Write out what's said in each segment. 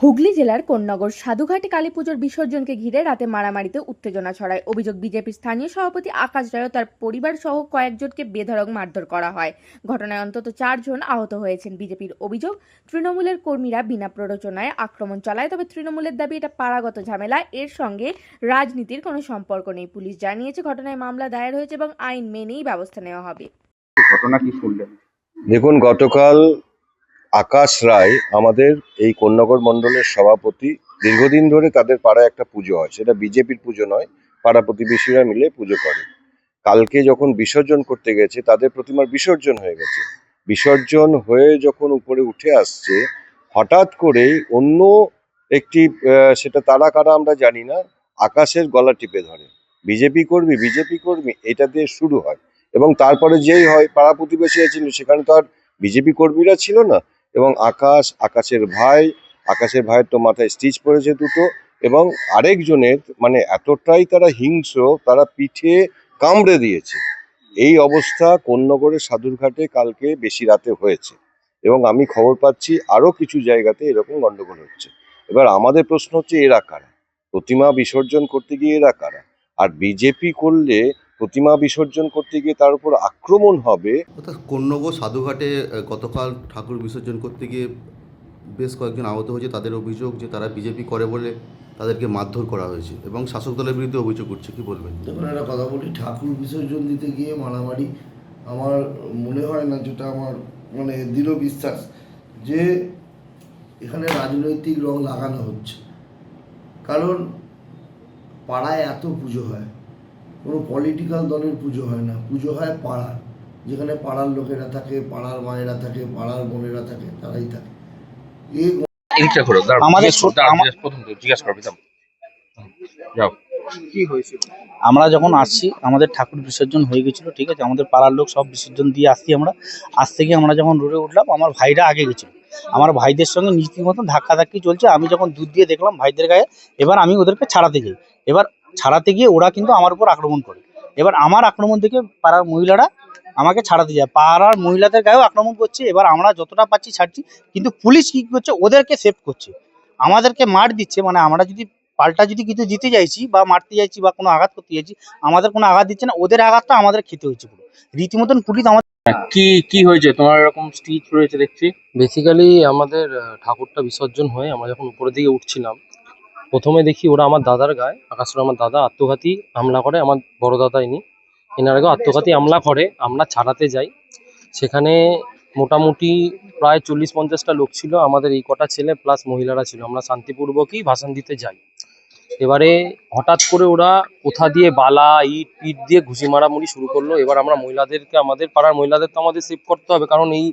হুগলি জেলার কোন্নগর সাধুঘাটে কালী পুজোর বিসর্জনকে ঘিরে রাতে মারামারিতে উত্তেজনা ছড়ায়। অভিযোগ বিজেপির স্থানীয় সভাপতি আকাশ রায় ও তার পরিবার সহ কয়েকজনকে বেধড়ক মারধর করা হয়। ঘটনায় অন্তত চারজন আহত হয়েছেন বিজেপির অভিযোগ। তৃণমূলের কর্মীরা বিনা প্ররোচনায় আক্রমণ চালায় তবে তৃণমূলের দাবি এটা পাড়াগত ঝামেলা। এর সঙ্গে রাজনীতির কোনো সম্পর্ক নেই। পুলিশ জানিয়েছে ঘটনায় মামলা দায়ের হয়েছে এবং আইন মেনেই ব্যবস্থা নেওয়া হবে। ঘটনা কি শুনলেন? দেখুন গতকাল আকাশ রায় আমাদের এই কন্যাগর মণ্ডলের সভাপতি, দীর্ঘদিন ধরে তাদের পাড়ায় একটা পুজো হয়। সেটা বিজেপির পুজো নয়, পাড়া প্রতিবেশীরা মিলে পুজো করে। কালকে যখন বিসর্জন করতে গেছে, তাদের প্রতিমার বিসর্জন হয়ে গেছে। বিসর্জন হয়ে যখন উপরে উঠে আসছে, হঠাৎ করেই অন্য একটি সেটা তারা কারা আমরা জানি না, আকাশের গলা টিপে ধরে। বিজেপি কর্মী বিজেপি কর্মী, এটা দিয়ে শুরু হয়। এবং তারপরে যেই হয়, পাড়া প্রতিবেশীরা ছিল, সেখানে তো আর বিজেপি কর্মীরা ছিল না। এবং আকাশ, আকাশের ভাই, আকাশের ভাইয়ের তো মাথায় স্টিচ পড়েছে দুটো, এবং আরেকজনের মানে এতটাই তারা হিংস্র, তারা পিঠে কামড়ে দিয়েছে। এই অবস্থা কোন্নগরের সাধুরঘাটে কালকে বেশি রাতে হয়েছে। এবং আমি খবর পাচ্ছি আরও কিছু জায়গাতে এরকম গণ্ডগোল হচ্ছে। এবার আমাদের প্রশ্ন হচ্ছে, এরা কারা? প্রতিমা বিসর্জন করতে গিয়ে এরা কারা? আর বিজেপি করলে প্রতিমা বিসর্জন করতে গিয়ে তার উপর আক্রমণ হবে। অর্থাৎ কন্যগো সাধুঘাটে গতকাল ঠাকুর বিসর্জন করতে গিয়ে বেশ কয়েকজন আহত হয়েছে। তাদের অভিযোগ যে তারা বিজেপি করে বলে তাদেরকে মারধর করা হয়েছে এবং শাসক দলের বিরুদ্ধে অভিযোগ করছে। কি বলবেন? দেখুন একটা কথা বলি ঠাকুর বিসর্জন দিতে গিয়ে মারামারি আমার মনে হয় না যেটা আমার মানে দৃঢ় বিশ্বাস যে এখানে রাজনৈতিক রং লাগানো হচ্ছে। কারণ পাড়ায় এত পুজো হয় কোনো পলিটিক্যাল দলের পুজো হয় না। পুজো হয় পাড়ার যেখানে পাড়ার লোকেরা থাকে পাড়ার মায়েরা থাকে পাড়ার বোনেরা থাকে তারাই থাকে। এই এদিকটা করো আমাদের জিজ্ঞেস করো, ছোট- দাঁড়াও, আমা- জিজ্ঞেস- প্রথম জিজ্ঞাসা করবি যাও। কি হয়েছিল? আমরা যখন আসছি আমাদের ঠাকুর বিসর্জন হয়ে গেছিল ঠিক আছে? আমাদের পাড়ার লোক সব বিসর্জন দিয়ে আসছি আমরা। আজ থেকে আমরা যখন রোডে উঠলাম আমার ভাইরা আগে গেছিল। আমার ভাইদের সঙ্গে নীতি মতন ধাক্কাধাক্কি চলছে। আমি যখন দুধ দিয়ে দেখলাম ভাইদের গায়ে এবার আমি ওদেরকে ছাড়াতে যাই। এবার ছাড়াতে গিয়ে ওরা কিন্তু আমার উপর আক্রমণ করে। এবার আমার আক্রমণ থেকে পাড়ার মহিলারা আমাকে ছাড়াতে যায়। পাড়ার মহিলাদের গায়েও আক্রমণ করছে। এবার আমরা যতটা পাচ্ছি ছাড়ছি। কিন্তু পুলিশ কি করছে? ওদেরকে সেভ করছে। আমাদেরকে মার দিচ্ছে। মানে আমরা যদি পাল্টা যদি কিছু দিতে চাইছি বা মারতে চাইছি বা কোনো আঘাত করতে চাইছি আমাদের কোনো আঘাত দিচ্ছে না। ওদের আঘাতটা আমাদের খেতে হয়েছে পুরো। রীতিমতন পুলিশ আমাদের কি কি হয়েছে? তোমার এরকম স্টিচ রয়েছে দেখছি? বেসিক্যালি আমাদের ঠাকুরটা বিসর্জন হয়ে। আমরা যখন উপরের দিকে উঠছিলাম প্রথমে দেখি ওরা আমার দাদার গায়ে, আকাশের আমার দাদা আত্মঘাতী হামলা করে, আমার বড় দাদা ইনি। এনার আগেও আত্মঘাতী হামলা করে, আমরা ছাড়াতে যাই। সেখানে মোটামুটি প্রায় চল্লিশ পঞ্চাশটা লোক ছিল, আমাদের এই কটা ছেলে প্লাস মহিলারা ছিল। আমরা শান্তিপূর্বকই ভাষণ দিতে যাই। এবারে হঠাৎ করে ওরা কোথা দিয়ে বালা, ইট, পিট দিয়ে ঘুষি মারামুড়ি শুরু করল। এবার আমরা মহিলাদেরকে, আমাদের পাড়ার মহিলাদের তো আমাদের সেভ করতে হবে, কারণ এই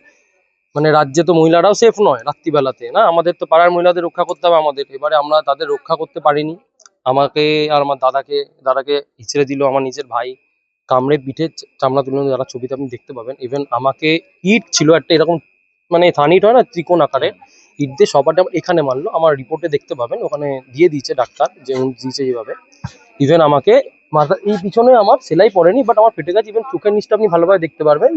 মানে রাজ্যে তো মহিলারাও সেফ নয় রাত্রিবেলাতে, না? আমাদের তো পাড়ার মহিলাদের রক্ষা করতে হবে আমাদের এবারে আমরা তাদের রক্ষা করতে পারিনি। আমাকে আর আমার দাদাকে দাদাকে হিচড়ে দিল আমার নিজের ভাই। কামড়ে পিঠে চামড়া তুলে যারা ছবিতে আপনি দেখতে পাবেন। ইভেন আমাকে ইট ছিল একটা এরকম মানে থান ইট হয় না, ত্রিকোণ আকারে। ইট দিয়ে সবারটা এখানে মারলো। আমার রিপোর্টে দেখতে পাবেন, ওখানে দিয়ে দিয়েছে ডাক্তার যে দিয়েছে যেভাবে ইভেন আমাকে মাথা, এই পিছনে আমার সেলাই পড়েনি বাট আমার ফেটে গেছে। ইভেন চোখের নিচটা আপনি ভালোভাবে দেখতে পারবেন।